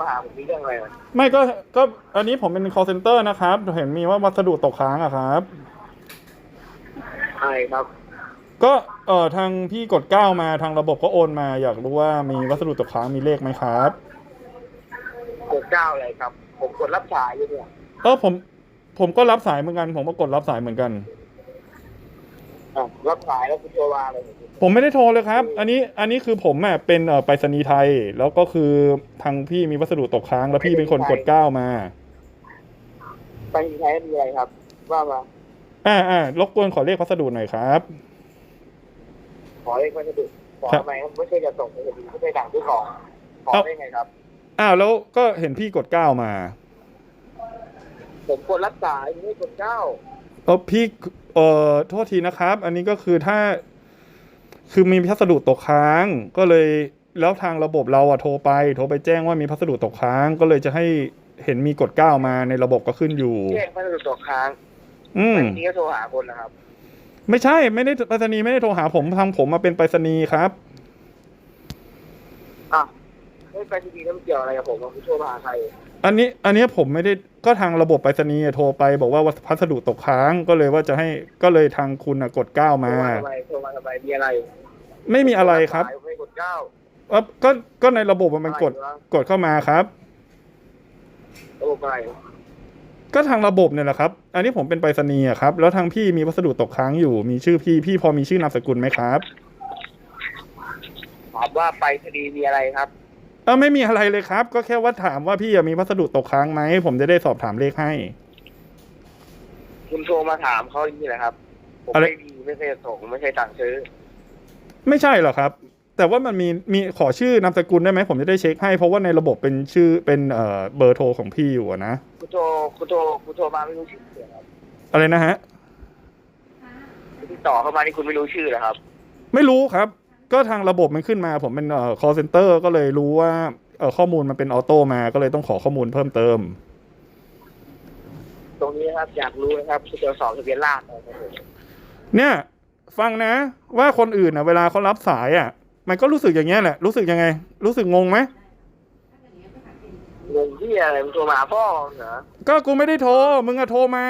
มาหาผมมีเรื่องอะไรอะไม่ก็ก็อันนี้ผมเป็น call center นะครับ เห็นมีว่าวัสดุตกค้างอะครับอะไรครับ ก็เอ่อทางพี่กดเก้ามาทางระบบก็โอนมา อยากรู้ว่ามีวัสดุตกค้างมีเลขไหมครับ กดเก้าอะไรครับ ผมกดรับสายอยู่เนี่ย เออผมผมก็รับสายเหมือนกัน ผมก็กดรับสายเหมือนกัน อะรับสายแล้วคุณโทรมาเลยผมไม่ได้โทรเลยครับ อันนี้ อันนี้คือผมอะเป็นเอ่อไปรษณีย์ไทย แล้วก็คือทางพี่มีวัสดุตกค้าง แล้วพี่เป็นคนกดเก้ามา ไปใช้มีอะไรครับ ว่ามาอ่าอ่ารบกวนขอเลขพัสดุหน่อยครับ ขอเลขพัสดุขอครับทำไมครับไม่ใช่จะส่งไปดีไม่ใช่สั่งซื้อของขอเอ้าได้ไงครับ อ้าวแล้วก็เห็นพี่กดเก้ามา ผมกดรับสายไม่กดเก้าเออพี่เอ่อโทษทีนะครับ อันนี้ก็คือถ้า คือมีพัสดุตกค้าง ก็เลยแล้วทางระบบเราอะโทรไป โทรไปแจ้งว่ามีพัสดุตกค้าง ก็เลยจะให้เห็นมีกดเก้ามาในระบบก็ขึ้นอยู่ แจ้งพัสดุตกค้างอืมไปทีก็โทรหาคนนะครับ ไม่ใช่ไม่ได้ไปรษณีย์ไม่ได้โทรหาผมทางผมมาเป็นไปรษณีย์ครับ อะ ไม่ไปทีแล้วมันเกี่ยวอะไรกับผมว่าคุณโทรมาหาใครอันนี้อันนี้ผมไม่ได้ก็ทางระบบไปรษณีย์โทรไปบอกว่าพัสดุตกค้างก็เลยว่าจะให้ก็เลยทางคุณอะกดเก้าโทรมามาทำไมโทรมาทำไมมีอะไรไม่มีอะไรครับสายไม่กดเก้าเอ่อก็ก็ในระบบมันมันกดอะไรวะกดเข้ามาครับระบบอะไรก็ทางระบบเนี่ยแหละครับ อันนี้ผมเป็นไปรษณีย์อะครับ แล้วทางพี่มีวัสดุตกค้างอยู่ มีชื่อพี่ พี่พอมีชื่อนามสกุลไหมครับ ถามว่าไปคดีมีอะไรครับเออไม่มีอะไรเลยครับ ก็แค่ว่าถามว่าพี่อะมีวัสดุตกค้างไหมผมจะได้สอบถามเลขให้ คุณโทรมาถามเขาอย่างนี้แหละครับ ผมอะไร ไม่ดีไม่เคยส่งไม่เคยสั่งซื้อ ไม่ใช่หรอกครับ แต่ว่ามันมีมีขอชื่อนามสกุลได้ไหมผมจะได้เช็คให้ เพราะว่าในระบบเป็นชื่อเป็นเอ่อเบอร์โทรของพี่อยู่อะนะคุณโทรคุณโทรคุณโทรมาไม่รู้ชื่อเหรอครับอะไรนะฮะคุณติดต่อเข้ามานี่คุณไม่รู้ชื่อเหรอครับ ไม่รู้ครับ ก็ทางระบบมันขึ้นมา ผมเป็นเอ่อ call center ก็เลยรู้ว่าเอ่อข้อมูลมันเป็นออโต้มา ก็เลยต้องขอข้อมูลเพิ่มเติม ตรงนี้นะครับอยากรู้นะครับคุณตรวจสอบทะเบียนราษฎร์หน่อยครับผมเนี่ยฟังนะว่าคนอื่นอะเวลาเขารับสายอะ มันก็รู้สึกอย่างเงี้ยแหละ รู้สึกยังไง รู้สึกงงไหมเงินที่อะไรมันโทรมาหาพ่อเหรอก็กูไม่ได้โทร มึงอะโทรมา